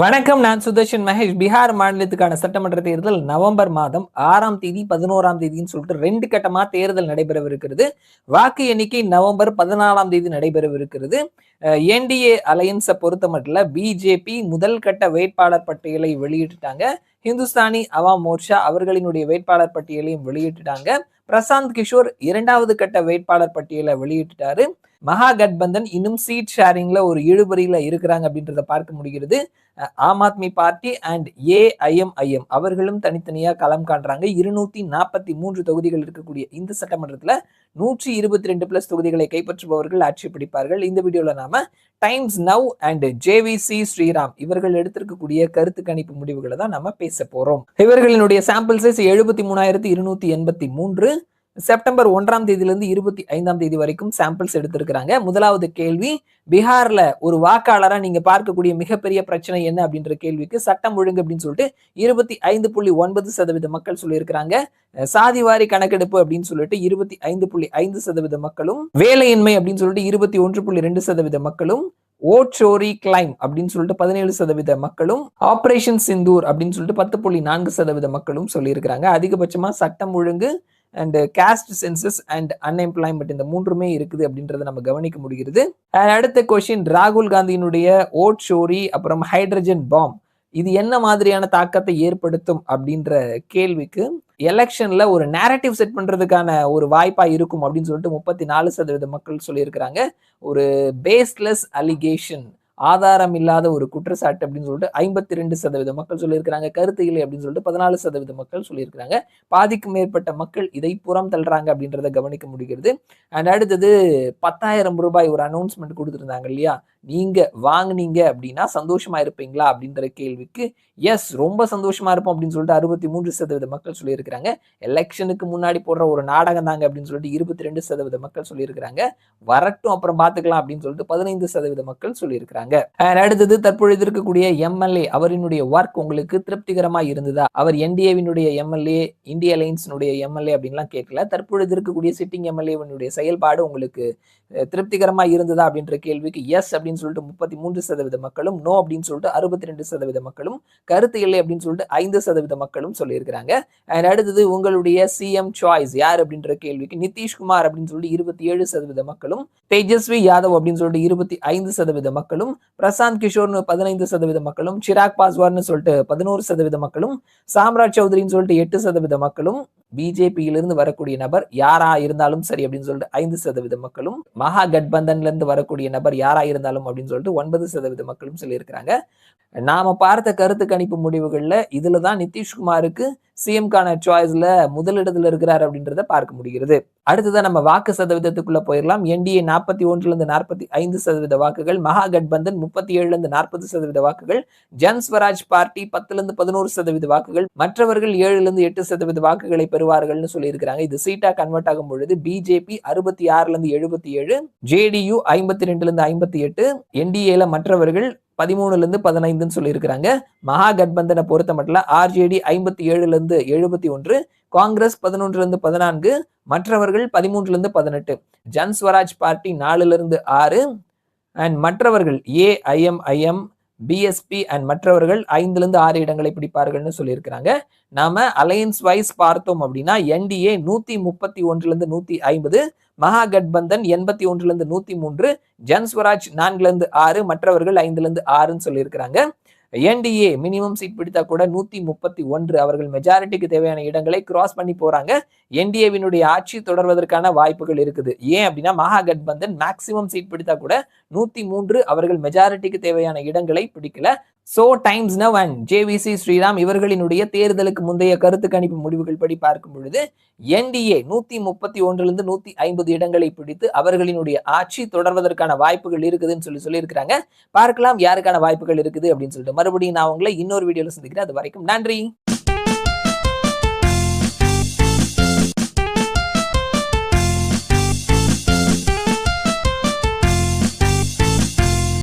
வணக்கம் நான் சுதர்ஷன் மகேஷ். பீகார் மாநிலத்துக்கான சட்டமன்ற தேர்தல் நவம்பர் மாதம் ஆறாம் தேதி பதினோராம் தேதின்னு சொல்லிட்டு ரெண்டு கட்டமா தேர்தல் நடைபெறவிருக்கிறது. வாக்கு எண்ணிக்கை நவம்பர் பதினாலாம் தேதி நடைபெறவிருக்கிறது. என்டிஏ அலையன்ஸை பொறுத்த மட்டும் பிஜேபி முதல் கட்ட வேட்பாளர் பட்டியலை வெளியிட்டுட்டாங்க. ஹிந்துஸ்தானி அவாம் மோர்ச்சா அவர்களினுடைய வேட்பாளர் பட்டியலையும் வெளியிட்டுட்டாங்க. பிரசாந்த் கிஷோர் இரண்டாவது கட்ட வேட்பாளர் பட்டியலை வெளியிட்டுட்டாரு. மகா கட்பந்தன் இன்னும் சீட் ஷேரிங்ல ஒரு இழுபறியில இருக்கிறாங்க அப்படின்றத பார்க்க முடிகிறது. Aam Aadmi party and AIMIM அவர்களும் தனித்தனியாக களம் காண்றாங்க. இருநூத்தி நாற்பத்தி மூன்று தொகுதிகள் இருக்கக்கூடிய இந்த சட்டமன்றத்தில் நூற்றி இருபத்தி ரெண்டு பிளஸ் தொகுதிகளை கைப்பற்றுபவர்கள் ஆட்சி பிடிப்பார்கள். இந்த வீடியோவில் நாம Times Now and JVC Sriram இவர்கள் எடுத்திருக்கக்கூடிய கருத்து கணிப்பு முடிவுகளை தான் நம்ம பேச போறோம். இவர்களினுடைய சாம்பிள் சைஸ் எழுபத்தி மூணாயிரத்தி இருநூத்தி எண்பத்தி மூன்று. செப்டம்பர் ஒன்றாம் தேதியிலிருந்து இருபத்தி ஐந்தாம் தேதி வரைக்கும் சாம்பிள்ஸ் எடுத்திருக்கிறாங்க. முதலாவது கேள்வி பீகார்ல ஒரு வாக்காளராக நீங்க பார்க்கக்கூடிய மிகப்பெரிய பிரச்சனை என்ன அப்படின்ற கேள்விக்கு சட்டம் ஒழுங்கு அப்படின்னு சொல்லிட்டு இருபத்தி ஐந்து புள்ளி ஒன்பது சதவீத மக்கள் சொல்லியிருக்கிறாங்க. சாதிவாரி கணக்கெடுப்பு அப்படின்னு சொல்லிட்டு இருபத்தி ஐந்து புள்ளி ஐந்து சதவீத மக்களும் வேலையின்மை அப்படின்னு சொல்லிட்டு இருபத்தி ஒன்று புள்ளி ரெண்டு சதவீத மக்களும் ஓட்சோரி கிளைம் அப்படின்னு சொல்லிட்டு பதினேழு சதவீத மக்களும் ஆபரேஷன் சிந்தூர் அப்படின்னு சொல்லிட்டு பத்து புள்ளி நான்கு சதவீத மக்களும் சொல்லியிருக்கிறாங்க. அதிகபட்சமா சட்டம் ஒழுங்கு and caste census and unemployment இந்த மூன்றுமே இருக்குது அப்படின்றத நம்ம கவனிக்க முடிகிறது. அடுத்த கொஷின் ராகுல் காந்தியினுடைய ஓட் ஷோரி அப்புறம் ஹைட்ரஜன் பாம் இது என்ன மாதிரியான தாக்கத்தை ஏற்படுத்தும் அப்படின்ற கேள்விக்கு எலெக்ஷன்ல ஒரு நேரட்டிவ் செட் பண்றதுக்கான ஒரு வாய்ப்பா இருக்கும் அப்படின்னு சொல்லிட்டு முப்பத்தி நாலு சதவீத மக்கள் சொல்லியிருக்கிறாங்க. ஒரு பேஸ்லெஸ் அலிகேஷன் ஆதாரம் இல்லாத ஒரு குற்றச்சாட்டு அப்படின்னு சொல்லிட்டு ஐம்பத்தி ரெண்டு சதவீத மக்கள் சொல்லியிருக்கிறாங்க கருத்து இல்லை அப்படின்னு சொல்லிட்டு பதினாலு சதவீத மக்கள் சொல்லியிருக்கிறாங்க. பாதிக்கும் மேற்பட்ட மக்கள் இதை புறம் தள்ளுறாங்க அப்படின்றத கவனிக்க முடிகிறது. அண்ட் அடுத்தது பத்தாயிரம் ரூபாய் ஒரு அனௌன்ஸ்மெண்ட் கொடுத்துருந்தாங்க இல்லையா? நீங்க வாங்கினீங்க அப்படின்னா சந்தோஷமா இருப்பீங்களா அப்படின்ற கேள்விக்கு எஸ் ரொம்ப சந்தோஷமா இருப்போம் அப்படின்னு சொல்லிட்டு அறுபத்தி மூன்று சதவீத மக்கள் சொல்லியிருக்கிறாங்க. எலெக்ஷனுக்கு முன்னாடி போடுற ஒரு நாடகம் தாங்க அப்படின்னு சொல்லிட்டு இருபத்தி ரெண்டு சதவீத மக்கள் சொல்லியிருக்கிறாங்க. வரட்டும் அப்புறம் பார்த்துக்கலாம் அப்படின்னு சொல்லிட்டு பதினைந்து சதவீத மக்கள் சொல்லியிருக்கிறாங்க. அடுத்தது தற்பொழுது இருக்கக்கூடிய எம்எல்ஏ அவரினுடைய ஒர்க் உங்களுக்கு திருப்திகரமா இருந்ததா? அவர் என்டிஏவினுடைய எம்எல்ஏ இந்திய அலைன்ஸினுடைய எம்எல்ஏ அப்படின்லாம் கேட்கல. தற்பொழுது இருக்கக்கூடிய சிட்டிங் எம்எல்ஏவினுடைய செயல்பாடு உங்களுக்கு திருப்திகரமா இருந்ததா அப்படின்ற கேள்விக்கு எஸ் அப்படின்னு சொல்லிட்டு முப்பத்தி மூன்று சதவீத மக்களும் நோ அப்படின்னு சொல்லிட்டு அறுபத்தி ரெண்டு சதவீத மக்களும் கருத்து இல்லை அப்படின்னு சொல்லிட்டு ஐந்து சதவீத மக்களும் சொல்லியிருக்கிறாங்க. அண்ட் அடுத்தது உங்களுடைய சிஎம் சாய்ஸ் யார் அப்படின்ற கேள்விக்கு நிதிஷ்குமார் அப்படின்னு சொல்லிட்டு இருபத்தி ஏழு சதவீத மக்களும் தேஜஸ்வி யாதவ் அப்படின்னு சொல்லிட்டு இருபத்தி ஐந்து சதவீத மக்களும் பிரசாந்த் கிஷோர்னு பதினைந்து சதவீத மக்களும் சிராக் பாஸ்வார்னு சொல்லிட்டு பதினோரு சதவீத மக்களும் சாம்ராஜ் சௌத்ரின்னு சொல்லிட்டு எட்டு சதவீத மக்களும் பிஜேபியிலிருந்து வரக்கூடிய நபர் யாரா இருந்தாலும் சரி அப்படின்னு சொல்லிட்டு ஐந்து சதவீத மக்களும் மகா கட்பந்தன்ல இருந்து வரக்கூடிய நபர் யாரா இருந்தாலும் அப்படின்னு சொல்லிட்டு ஒன்பது சதவீத மக்களும் சொல்லியிருக்கிறாங்க. நாம பார்த்த கருத்து கணிப்பு முடிவுகள்ல இதுலதான் நிதிஷ்குமாருக்கு சிஎம்கான சாய்ஸ்ல முதலிடத்துல இருக்கிறார் அப்படின்றத பார்க்க முடிகிறது. அடுத்ததான் நம்ம வாக்கு சதவீதத்துக்குள்ள போயிடலாம் என்டிஏ நாற்பத்தி ஒன்றுல இருந்து நாற்பத்தி ஐந்து சதவீத வாக்குகள் மகா கட்பந்தன் முப்பத்தி ஏழுல இருந்து நாற்பது சதவீத வாக்குகள் ஜன் ஸ்வராஜ் பார்ட்டி பத்துல இருந்து பதினோரு சதவீத வாக்குகள் மற்றவர்கள் ஏழுல இருந்து எட்டு சதவீத வாக்குகளை பெறுவார்கள்னு சொல்லியிருக்கிறாங்க. இது சீட்டா கன்வெர்ட் ஆகும் பொழுது பிஜேபி அறுபத்தி ஆறுல இருந்து எழுபத்தி ஏழு ஜேடியு ஐம்பத்தி ரெண்டுல இருந்து ஐம்பத்தி எட்டு என்டிஏல மற்றவர்கள் பதிமூணுலேருந்து பதினைந்துன்னு சொல்லியிருக்கிறாங்க. மகா கட்பந்தனை பொறுத்த மட்டும் ஆர்ஜேடி ஐம்பத்தி ஏழுலேருந்து எழுபத்தி ஒன்று காங்கிரஸ் பதினொன்றுலேருந்து பதினான்கு மற்றவர்கள் பதிமூன்றுலேருந்து பதினெட்டு. ஜன் ஸ்வராஜ் பார்ட்டி நாலுலேருந்து ஆறு அண்ட் மற்றவர்கள் ஏஐஎம்ஐஎம் பிஎஸ்பி அண்ட் மற்றவர்கள் ஐந்துலேருந்து ஆறு இடங்களை பிடிப்பார்கள்னு சொல்லியிருக்கிறாங்க. நாம அலையன்ஸ் வைஸ் பார்த்தோம் அப்படின்னா என்டிஏ நூத்தி முப்பத்தி ஒன்றுலேருந்து நூற்றி நூத்தி ஐம்பது மகா கட்பந்தன் எண்பத்தி ஒன்றுலேருந்து நூற்றி நூத்தி மூன்று ஜன்ஸ்வராஜ் நான்குலேருந்து ஆறு மற்றவர்கள் ஐந்துலேருந்து ஆறுன்னு சொல்லியிருக்கிறாங்க. என்டிஏ மினிமம் சீட் பிடித்தா கூட நூத்தி முப்பத்தி ஒன்று அவர்கள் மெஜாரிட்டிக்கு தேவையான இடங்களை கிராஸ் பண்ணி போறாங்க. என்டிஏவினுடைய ஆட்சி தொடர்வதற்கான வாய்ப்புகள் இருக்குது. ஏன் அப்படின்னா மகாகட்பந்தன் மேக்சிமம் சீட் பிடித்தா கூட நூத்தி மூன்று அவர்கள் மெஜாரிட்டிக்கு தேவையான இடங்களை பிடிக்கல. So Times Now and JVC Sriram இவர்களினுடைய தேர்தலுக்கு முந்தைய கருத்து கணிப்பு முடிவுகள் படி பார்க்கும் பொழுது என்டிஏ நூத்தி முப்பத்தி ஒன்றிலிருந்து நூத்தி ஐம்பது இடங்களை பிடித்து அவர்களினுடைய ஆட்சி தொடர்வதற்கான வாய்ப்புகள் இருக்குதுன்னு சொல்லி சொல்லியிருக்கிறாங்க. பார்க்கலாம் யாருக்கான வாய்ப்புகள் இருக்குது அப்படின்னு சொல்லிட்டு. மறுபடியும் நான் உங்களை இன்னொரு வீடியோல சந்திக்கிறேன். அது வரைக்கும் நன்றி.